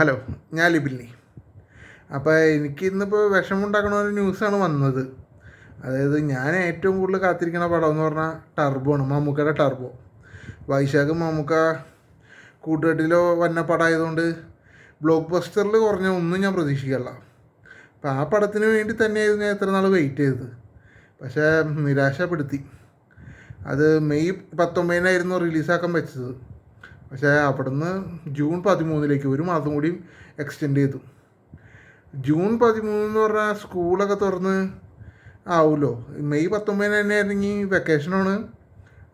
Hello ഞാൻ ലിബില്ലി അപ്പോൾ എനിക്ക് ഇന്നിപ്പോൾ വിഷമുണ്ടാക്കണ ഒരു ന്യൂസാണ് വന്നത്. അതായത് ഞാൻ ഏറ്റവും കൂടുതൽ കാത്തിരിക്കുന്ന പടം എന്ന് പറഞ്ഞാൽ ടർബോ ആണ് മമ്മൂക്കയുടെ ടർബോ. വൈശാഖ് മമ്മൂക്ക കൂട്ടുകെട്ടിലോ വന്ന പടമായതുകൊണ്ട് ബ്ലോക്ക് ബസ്റ്ററിൽ കുറഞ്ഞ ഒന്നും ഞാൻ പ്രതീക്ഷിക്കല്ല അപ്പോൾ ആ പടത്തിന് വേണ്ടി തന്നെയായിരുന്നു ഞാൻ എത്ര നാൾ വെയിറ്റ് ചെയ്തത്. പക്ഷേ നിരാശപ്പെടുത്തി. അത് മെയ് പത്തൊമ്പതിനായിരുന്നു റിലീസാക്കാൻ വെച്ചത്. പക്ഷേ അവിടുന്ന് ജൂൺ പതിമൂന്നിലേക്ക് ഒരു മാസം കൂടി എക്സ്റ്റെൻഡ് ചെയ്തു. ജൂൺ പതിമൂന്ന് എന്ന് പറഞ്ഞാൽ സ്കൂളൊക്കെ തുറന്ന് ആവുമല്ലോ മെയ് പത്തൊമ്പതിന് തന്നെ ആയിരുന്നെങ്കിൽ വെക്കേഷനാണ്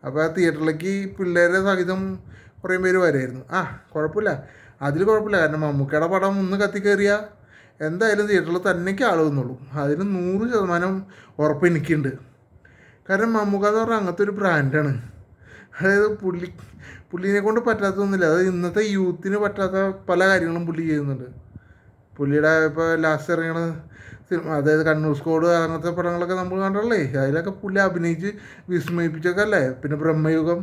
അപ്പോൾ തിയേറ്ററിലേക്ക് പിള്ളേരെ സഹിതം കുറേ പേര് വരായിരുന്നു. ആ കുഴപ്പമില്ല. അതിൽ കുഴപ്പമില്ല. കാരണം മമ്മൂക്കയുടെ പടം ഒന്ന് കത്തിക്കേറിയ എന്തായാലും തിയേറ്ററിൽ തന്നെക്ക് ആൾ അതിന് നൂറ് ശതമാനം ഉറപ്പ് എനിക്കുണ്ട്. കാരണം മമ്മൂക്ക എന്ന് പറഞ്ഞാൽ അങ്ങനത്തെ ഒരു ബ്രാൻഡാണ് അതായത് പുള്ളി പുള്ളിനെ കൊണ്ട് പറ്റാത്തൊന്നുമില്ല അത് ഇന്നത്തെ യൂത്തിന് പറ്റാത്ത പല കാര്യങ്ങളും പുള്ളി ചെയ്യുന്നുണ്ട്. പുള്ളിയുടെ ഇപ്പോൾ ലാസ്റ്റ് ഇറങ്ങണ സിനിമ അതായത് കണ്ണൂർ സ്കോഡ് അങ്ങനത്തെ പടങ്ങളൊക്കെ നമ്മൾ കണ്ടല്ലേ അതിലൊക്കെ പുള്ളി അഭിനയിച്ച് വിസ്മയിപ്പിച്ചൊക്കെ അല്ലേ പിന്നെ ബ്രഹ്മയുഗം.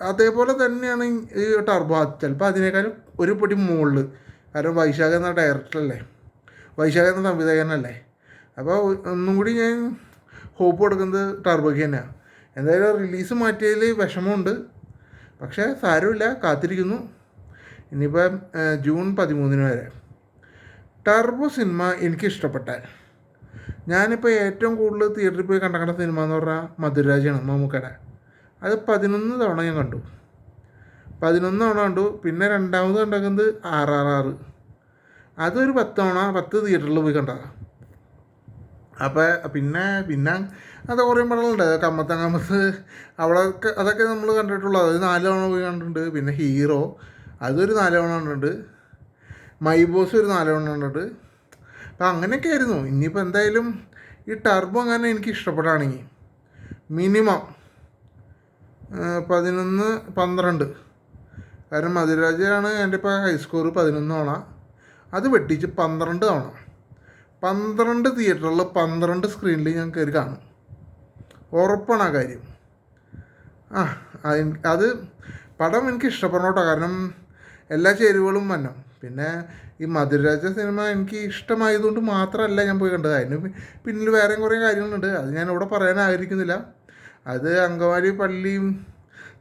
അതേപോലെ തന്നെയാണ് ഈ ടർബോ. ചിലപ്പോൾ അതിനേക്കാളും ഒരു പൊടി മുകളിൽ കാരണം വൈശാഖ എന്ന ഡയറക്ടറല്ലേ വൈശാഖ എന്ന സംവിധായകനല്ലേ? അപ്പോൾ ഒന്നും കൂടി ഞാൻ ഹോപ്പ് കൊടുക്കുന്നത് ടർബോയ്ക്ക് തന്നെയാണ് എന്തായാലും റിലീസ് മാറ്റിയതിൽ വിഷമമുണ്ട്. പക്ഷേ സാരമില്ല കാത്തിരിക്കുന്നു. ഇനിയിപ്പം ജൂൺ പതിമൂന്നിന് വരെ. ടർബോ സിനിമ എനിക്ക് ഇഷ്ടപ്പെട്ടാൽ ഞാനിപ്പോൾ ഏറ്റവും കൂടുതൽ തിയേറ്ററിൽ പോയി കണ്ട കണ്ട സിനിമ എന്ന് പറഞ്ഞാൽ മധുരാജാണ് മമ്മൂക്കട അത് പതിനൊന്ന് തവണ ഞാൻ കണ്ടു. പതിനൊന്ന് തവണ കണ്ടു. പിന്നെ രണ്ടാമത് കണ്ടത് ആർ ആർ ആറ് അതൊരു പത്ത് തവണ പത്ത് തിയേറ്ററിൽ പോയി കണ്ടതാണ് അപ്പോൾ പിന്നെ പിന്നെ അത് കുറേ പടങ്ങളുണ്ട് കമ്മത്തം കമ്മത്ത് അവിടെ അതൊക്കെ നമ്മൾ കണ്ടിട്ടുള്ളൂ. അത് നാല് തവണ പോയി കണ്ടിട്ടുണ്ട്. പിന്നെ ഹീറോ അതൊരു നാല് തവണ കണ്ടിട്ടുണ്ട്. മൈ ബോസ് ഒരു നാല് തവണ കണ്ടിട്ടുണ്ട്. അപ്പം അങ്ങനെയൊക്കെ ആയിരുന്നു. ഇനിയിപ്പോൾ എന്തായാലും ഈ ടർബോ അങ്ങനെ എനിക്ക് ഇഷ്ടപ്പെടുകയാണെങ്കിൽ മിനിമം പതിനൊന്ന് പന്ത്രണ്ട്. കാരണം മധുരാജയാണ് എന്റെ ഇപ്പോൾ ഹൈസ്കോർ പതിനൊന്ന് തവണ. അത് വെട്ടിച്ച് പന്ത്രണ്ട് തവണ. പന്ത്രണ്ട് തിയേറ്ററിൽ പന്ത്രണ്ട് സ്ക്രീനിൽ ഞാൻ കയറി കാണും. ഉറപ്പാണ് ആ കാര്യം. ആ അത് പടം എനിക്ക് ഇഷ്ടപ്പെടണം കേട്ടോ. കാരണം എല്ലാ ചേരുവകളും വന്നു പിന്നെ ഈ മധുരരാജ സിനിമ എനിക്ക് ഇഷ്ടമായതുകൊണ്ട് മാത്രമല്ല ഞാൻ പോയി കണ്ടത്. അതിന് പിന്നിൽ വേറെയും കുറേ കാര്യങ്ങളുണ്ട്. അത് ഞാൻ ഇവിടെ പറയാൻ ആഗ്രഹിക്കുന്നില്ല. അത് അങ്കമാലി പള്ളിയും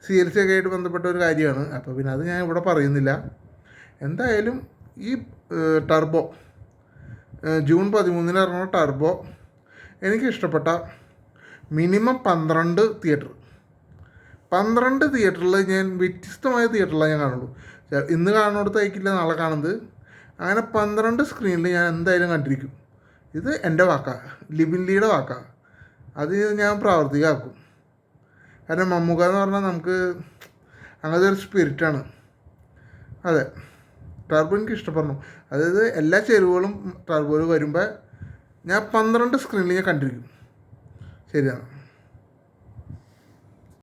സി എൽ സി ഒക്കെ ആയിട്ട് ബന്ധപ്പെട്ട ഒരു കാര്യമാണ്. അപ്പോൾ പിന്നെ അത് ഞാൻ ഇവിടെ പറയുന്നില്ല. എന്തായാലും ഈ ടർബോ ജൂൺ പതിമൂന്നിന് ഇറങ്ങുന്ന ടർബോ എനിക്ക് ഇഷ്ടപ്പെട്ട മിനിമം പന്ത്രണ്ട് തിയേറ്റർ. പന്ത്രണ്ട് തിയേറ്ററിൽ ഞാൻ വ്യത്യസ്തമായ തിയേറ്ററിലാണ് ഞാൻ കാണുള്ളൂ. ഇന്ന് കാണുന്നിടത്തായിരിക്കില്ല നാളെ കാണുന്നത്. അങ്ങനെ പന്ത്രണ്ട് സ്ക്രീനിൽ ഞാൻ എന്തായാലും കണ്ടിരിക്കും. ഇത് എന്റെ വാക്കാണ് ലിബിൻ ലീയുടെ വാക്കാണ് അത് ഞാൻ പ്രാവർത്തികമാക്കും. കാരണം മമ്മൂക്ക എന്ന് പറഞ്ഞാൽ നമുക്ക് അങ്ങനത്തെ ഒരു സ്പിരിറ്റാണ് അതെ. ടർബോ എനിക്ക് ഇഷ്ടപ്പെടുന്നു. അതായത് എല്ലാ ചേരുവകളും ടർബോയിൽ വരുമ്പോൾ ഞാൻ പന്ത്രണ്ട് സ്ക്രീനിൽ ഞാൻ കണ്ടിരിക്കും. ശരിയാണ്.